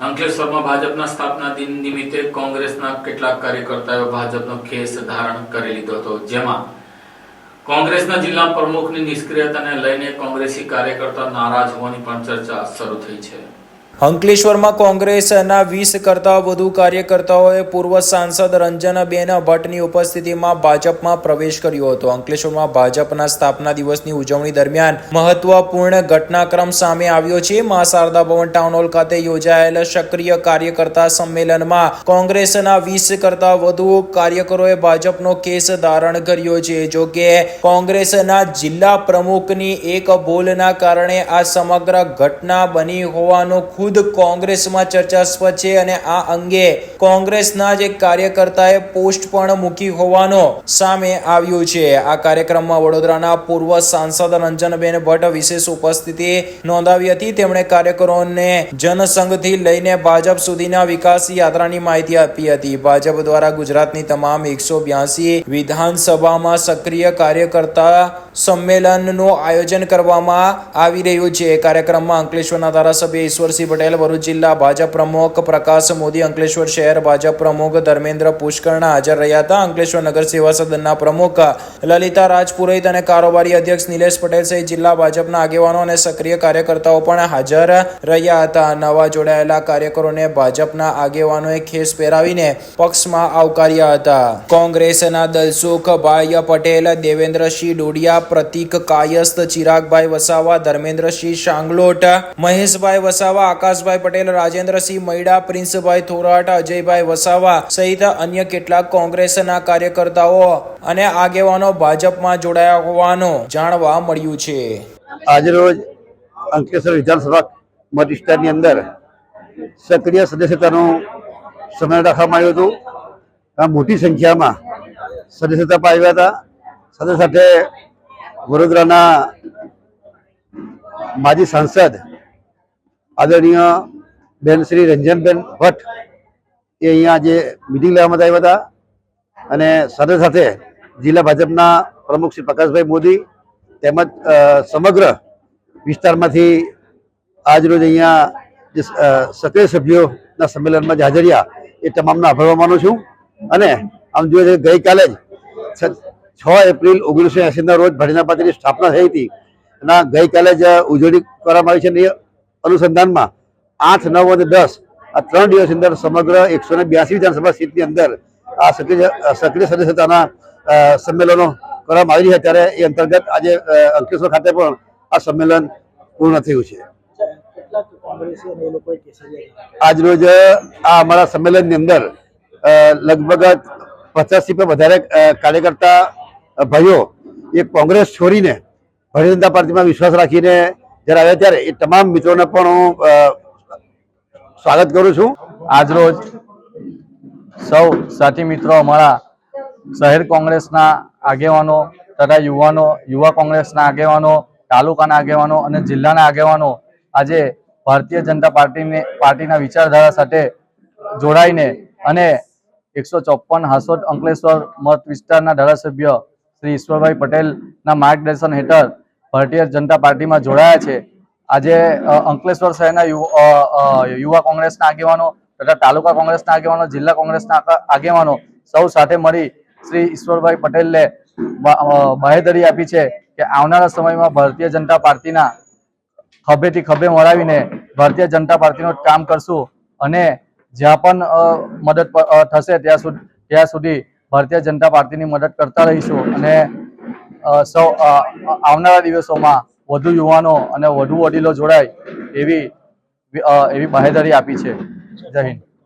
અંકલેશ્વરમાં ભાજપના સ્થાપના દિન નિમિત્તે કોંગ્રેસના કેટલાક કાર્યકર્તાઓ ભાજપનો ખેસ ધારણ કરી લીધો હતો, જેમાં કોંગ્રેસના જિલ્લા પ્રમુખની નિષ્ક્રિયતાને લઈને કોંગ્રેસી કાર્યકર્તા નારાજ હોવાની પણ ચર્ચા શરૂ થઈ છે. અંકલેશ્વરમાં કોંગ્રેસના વીસ કરતા વધુ કાર્યકર્તાઓએ પૂર્વ સાંસદ રંજનબેન ભટ્ટની ઉપસ્થિતિમાં ભાજપમાં પ્રવેશ કર્યો હતો. અંકલેશ્વરમાં ભાજપના સ્થાપના દિવસની ઉજવણી દરમિયાન મહત્વપૂર્ણ ઘટનાક્રમ સામે આવ્યો છે. મા શારદા ભવન ટાઉન હોલ ખાતે યોજાયેલ સક્રિય કાર્યકર્તા સંમેલનમાં કોંગ્રેસના વીસ કરતા વધુ કાર્યકરોએ ભાજપનો કેસ ધારણ કર્યો છે. જો કે કોંગ્રેસના જિલ્લા પ્રમુખની એક ભૂલના કારણે આ સમગ્ર ઘટના બની હોવાનો ખુદ કોંગ્રેસમાં ચર્ચાસ્પદ છે અને આ અંગે કોંગ્રેસના જ કાર્યકર્તાએ પોસ્ટ પણ મૂકી હોવાનો સામે આવ્યું છે. આ કાર્યક્રમમાં વડોદરાના પૂર્વ સાંસદ રંજનબેન ભટ્ટ વિશેષ ઉપસ્થિતિ નોંધાવી હતી. તેમણે કાર્યકરોને જનસંઘથી લઈને ભાજપ સુધીના વિકાસ યાત્રાની માહિતી આપી હતી. ભાજપ દ્વારા ગુજરાતની તમામ એકસો બ્યાસી વિધાનસભામાં સક્રિય કાર્યકર્તા સંમેલનનું આયોજન કરવામાં આવી રહ્યું છે. કાર્યક્રમમાં અંકલેશ્વરના ધારાસભ્ય ઈશ્વરસિંહ પટેલ, ભરૂચ જિલ્લા ભાજપ પ્રમુખ પ્રકાશ મોદી, અંકલેશ્વર શહેર ભાજપ પ્રમુખ ધર્મેન્દ્ર પુષ્કરણા હાજર રહ્યા હતા. અંકલેશ્વર નગર સેવા સદનના પ્રમુખ લલિતા રાજપુરોહિત અને કારોબારી અધ્યક્ષ નિલેશ પટેલ સહિત જિલ્લા ભાજપના આગેવાનો અને સક્રિય કાર્યકર્તાઓ પણ હાજર રહ્યા હતા. નવા જોડાયેલા કાર્યકરોને ભાજપના આગેવાનોએ ખેસ પહેરાવીને પક્ષમાં આવકાર્યા હતા. કોંગ્રેસના દલસુખભાઈ પટેલ, દેવેન્દ્રસિંહ ડોડિયા પ્રતિક કાયસ્થ ચિરાગભાઈ વસાવા, ધર્મેન્દ્રસિંહ શાંગલોટ, મહેશભાઈ વસાવા, આકાશભાઈ પટેલ, રાજેન્દ્રસિંહ મૈડા, પ્રિન્સભાઈ થોરાટ, અજયભાઈ વસાવા સહિત અન્ય કેટલાક કોંગ્રેસના કાર્યકર્તાઓ અને આગેવાનો ભાજપમાં જોડાયા હોવાનું જાણવા મળ્યું છે. આજરોજ અંકલેશ્વર વિધાનસભા મત અંદર સક્રિય સદસ્યતાનો સમય રાખવામાં આવ્યો હતો. મોટી સંખ્યામાં સદસ્યતા પાવ્યા હતા. સાથે સાથે વડોદરાના માજી સાંસદ આદરણીય બેન શ્રી રંજનબેન ભટ્ટ એ અહીંયા જે મિટિંગ લેવામાં આવ્યા હતા અને સાથે સાથે જિલ્લા ભાજપના પ્રમુખ શ્રી પ્રકાશભાઈ મોદી તેમજ સમગ્ર વિસ્તારમાંથી આજ રોજ અહીંયા જે સક્રિય સભ્યોના સંમેલનમાં જે હાજર રહ્યા એ તમામનો આભાર માનું છું. અને આમ જોઈએ ગઈકાલે જ છ- એપ્રિલ ઓગણીસો એંસીના રોજ ભજના પાર્ટીની સ્થાપના થઈ હતી. અને ગઈકાલે જ ઉજવણી કરવામાં આવી છે એ અનુસંધાનમાં આઠ, નવ અને દસ આ ત્રણ દિવસની અંદર સમગ્ર એકસો ને બ્યાસી વિધાનસભા સીટની અંદર આ સક્રિય સક્રિય સદસ્યતાના સંમેલનો કરવામાં આવી રહ્યા ત્યારે એ અંતર્ગત આજે અંકલેશ્વર ખાતે પણ આ સંમેલન પૂર્ણ થયું છે. આજરોજ આ અમારા સંમેલનની અંદર લગભગ પચાસથી પણ વધારે કાર્યકર્તા ભાઈઓ, એ કોંગ્રેસ છોડીને ભારતીય જનતા પાર્ટીમાં વિશ્વાસ રાખીને જ્યારે આવ્યા ત્યારે એ તમામ મિત્રોને પણ હું સ્વાગત કરું છું. આજરોજ સૌ સાથી મિત્રો અમારા શહેર કોંગ્રેસના આગેવાનો તથા યુવાનો, યુવા કોંગ્રેસના આગેવાનો, તાલુકાના આગેવાનો અને જિલ્લાના આગેવાનો આજે ભારતીય જનતા પાર્ટીને, પાર્ટીના વિચારધારા સાથે જોડાઈને અને એકસો ચોપન હાસોદ અંકલેશ્વર મત વિસ્તારના ધારાસભ્ય શ્રી ઈશ્વરભાઈ પટેલના માર્ગદર્શન હેઠળ ભારતીય જનતા પાર્ટીમાં જોડાયા છે. આજે અંકલેશ્વર શહેરના યુવા કોંગ્રેસના આગેવાનો તથા તાલુકા કોંગ્રેસના આગેવાનો, જિલ્લા કોંગ્રેસના આગેવાનો સૌ સાથે મળી શ્રી ઈશ્વરભાઈ પટેલને બાહેધરી આપી છે કે આવનારા સમયમાં ભારતીય જનતા પાર્ટીના ખભેથી ખભે મળાવીને ભારતીય જનતા પાર્ટીનું કામ કરશું અને જ્યાં પણ મદદ થશે ત્યાં સુધી ત્યાં સુધી ભારતીય જનતા પાર્ટીની મદદ કરતા રહીશું અને સૌ આવનારા દિવસોમાં વધુ યુવાનો અને વધુ વડીલો જોડાય એવી એવી બાહેધરી આપી છે. જય હિન્દ.